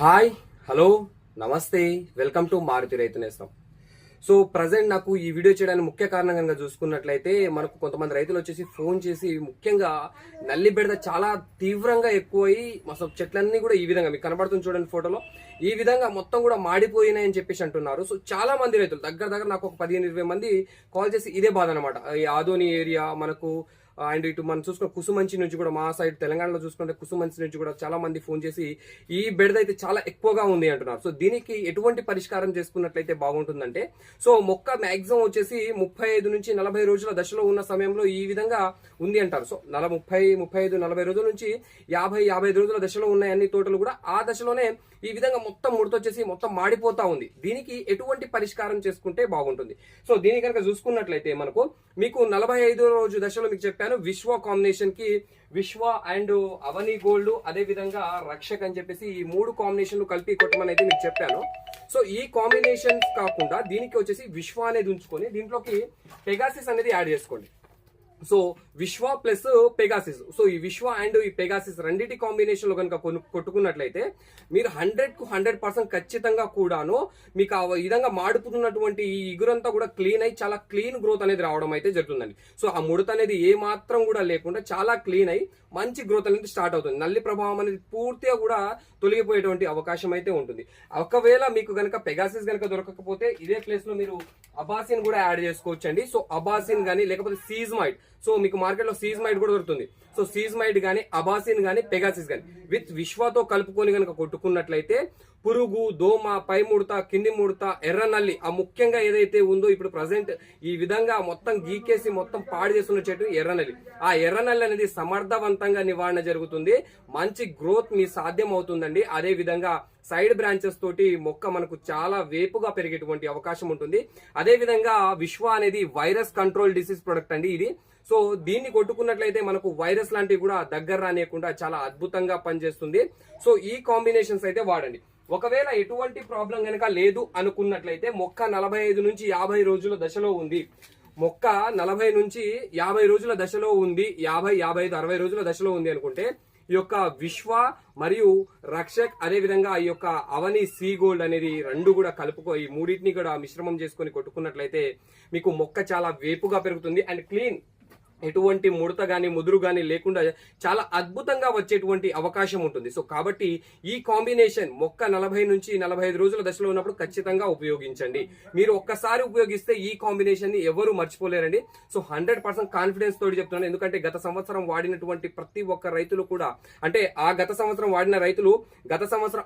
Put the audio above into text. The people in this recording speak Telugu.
హాయ్ హలో నమస్తే welcome to Maruti Raithu Nestham. So present నాకు ఈ వీడియో చేయడానికి ముఖ్య కారణం కనుక చూసుకున్నట్లయితే మనకు కొంతమంది రైతులు వచ్చేసి ఫోన్ చేసి ముఖ్యంగా నల్లి బెడద చాలా తీవ్రంగా ఎక్కువై అసలు చెట్లన్నీ కూడా ఈ విధంగా మీకు కనబడుతుంది చూడండి ఫోటోలో ఈ విధంగా మొత్తం కూడా మాడిపోయినాయని చెప్పేసి అంటున్నారు. సో చాలా మంది రైతులు దగ్గర దగ్గర నాకు ఒక పదిహేను ఇరవై మంది కాల్ చేసి ఇదే బాధ అనమాట ఈ ఆదోని ఏరియా మనకు అండ్ ఇటు మనం చూసుకున్న కుసుమంచి నుంచి కూడా మా సైడ్ తెలంగాణలో చూసుకుంటే కుసుమంచి నుంచి కూడా చాలా మంది ఫోన్ చేసి ఈ బెడద అయితే చాలా ఎక్కువగా ఉంది అంటున్నారు. సో దీనికి ఎటువంటి పరిష్కారం చేసుకున్నట్లయితే బాగుంటుందంటే సో మొక్క మ్యాక్సిమం వచ్చేసి ముప్పై ఐదు నుంచి నలభై రోజుల దశలో ఉన్న సమయంలో ఈ విధంగా ఉంది అంటారు. సో నల ముప్పై ముప్పై ఐదు నలభై రోజుల నుంచి యాభై యాభై ఐదు రోజుల దశలో ఉన్నాయి అన్ని తోటలు కూడా ఆ దశలోనే ఈ విధంగా మొత్తం ముడతొచ్చేసి మొత్తం మాడిపోతా ఉంది. దీనికి ఎటువంటి పరిష్కారం చేసుకుంటే బాగుంటుంది. సో దీని కనుక చూసుకున్నట్లయితే మనకు మీకు నలభై ఐదు రోజు దశలో మీకు చెప్పారు చెప్పాను విశ్వ కాంబినేషన్కి విశ్వ అండ్ అవని గోల్డ్ అదే విధంగా రక్షక్ అని చెప్పేసి ఈ మూడు కాంబినేషన్లు కలిపి కొట్టమని అయితే మీకు చెప్పాను. సో ఈ కాంబినేషన్ కాకుండా దీనికి వచ్చేసి విశ్వ అనేది ఉంచుకొని దీంట్లోకి పెగాసిస్ అనేది యాడ్ చేసుకోండి. సో విశ్వ ప్లస్ పెగాసిస్. సో ఈ విశ్వ అండ్ ఈ పెగాసిస్ రెండింటి కాంబినేషన్లో కనుక కొను- కొట్టుకున్నట్లయితే మీరు హండ్రెడ్కు హండ్రెడ్ పర్సెంట్ ఖచ్చితంగా కూడాను మీకు ఆ విధంగా మాడుపుతున్నటువంటి ఈ ఇగురంతా కూడా క్లీన్ అయి చాలా క్లీన్ గ్రోత్ అనేది రావడం అయితే జరుగుతుందండి. సో ఆ ముడత అనేది ఏ మాత్రం కూడా లేకుండా చాలా క్లీన్ అయి మంచి గ్రోత్ అనేది స్టార్ట్ అవుతుంది. నల్లి ప్రభావం అనేది పూర్తిగా కూడా తొలగిపోయేటువంటి అవకాశం అయితే ఉంటుంది. ఒకవేళ మీకు కనుక పెగాసిస్ కనుక దొరకకపోతే ఇదే ప్లేస్లో మీరు అబాసిన్ కూడా యాడ్ చేసుకోవచ్చండి. సో అబాసిన్ కానీ లేకపోతే సీజ్మైట్ సో మీకు మార్కెట్లో సీజ్మైడ్ కూడా దొరుకుతుంది. సో సీజ్మైడ్ గానీ అబాసిన్ గానీ పెగాసిస్ గానీ విత్ విశ్వతో కలుపుకొని కనుక కొట్టుకున్నట్లయితే పురుగు దోమ పై ముడత కింది ముడత ఎర్ర నల్లి ఆ ముఖ్యంగా ఏదైతే ఉందో ఇప్పుడు ప్రజెంట్ ఈ విధంగా మొత్తం గీకేసి మొత్తం పాడు చేస్తున్న చెట్టు ఎర్రనల్లి ఆ ఎర్రనల్లి అనేది సమర్థవంతంగా నివారణ జరుగుతుంది. మంచి గ్రోత్ మీ సాధ్యం అవుతుందండి అదే విధంగా సైడ్ బ్రాంచెస్ తోటి మొక్క మనకు చాలా వేపుగా పెరిగేటువంటి అవకాశం ఉంటుంది. అదే విధంగా విశ్వ అనేది వైరస్ కంట్రోల్ డిసీజ్ ప్రొడక్ట్ అండి ఇది. సో దీన్ని కొట్టుకున్నట్లయితే మనకు వైరస్ లాంటివి కూడా దగ్గర రానియకుండా చాలా అద్భుతంగా పనిచేస్తుంది. సో ఈ కాంబినేషన్స్ అయితే వాడండి. ఒకవేళ ఎటువంటి ప్రాబ్లం కనుక లేదు అనుకున్నట్లయితే మొక్క నలభై ఐదు నుంచి యాభై రోజుల దశలో ఉంది. మొక్క నలభై నుంచి యాభై రోజుల దశలో ఉంది. యాభై యాభై ఐదు అరవై రోజుల దశలో ఉంది అనుకుంటే ఈ యొక్క విశ్వ మరియు రక్షక్ అదే విధంగా ఈ యొక్క అవని సీ గోల్డ్ అనేది రెండు కూడా కలుపుకో ఈ మూడింటిని కూడా మిశ్రమం చేసుకొని కొట్టుకున్నట్లయితే మీకు మొక్క చాలా వేపుగా పెరుగుతుంది. అండ్ క్లీన్ ఎటువంటి ముడత గాని ముదురు గాని లేకుండా చాలా అద్భుతంగా వచ్చేటువంటి అవకాశం ఉంటుంది. సో కాబట్టి ఈ కాంబినేషన్ మొక్క నలభై నుంచి నలభై ఐదు రోజుల దశలో ఉన్నప్పుడు ఖచ్చితంగా ఉపయోగించండి. మీరు ఒక్కసారి ఉపయోగిస్తే ఈ కాంబినేషన్ని ఎవరు మర్చిపోలేరండి. సో హండ్రెడ్ పర్సెంట్ కాన్ఫిడెన్స్ తోటి చెప్తున్నాను. ఎందుకంటే గత సంవత్సరం వాడినటువంటి ప్రతి ఒక్క రైతులు కూడా అంటే ఆ గత సంవత్సరం వాడిన రైతులు గత సంవత్సరం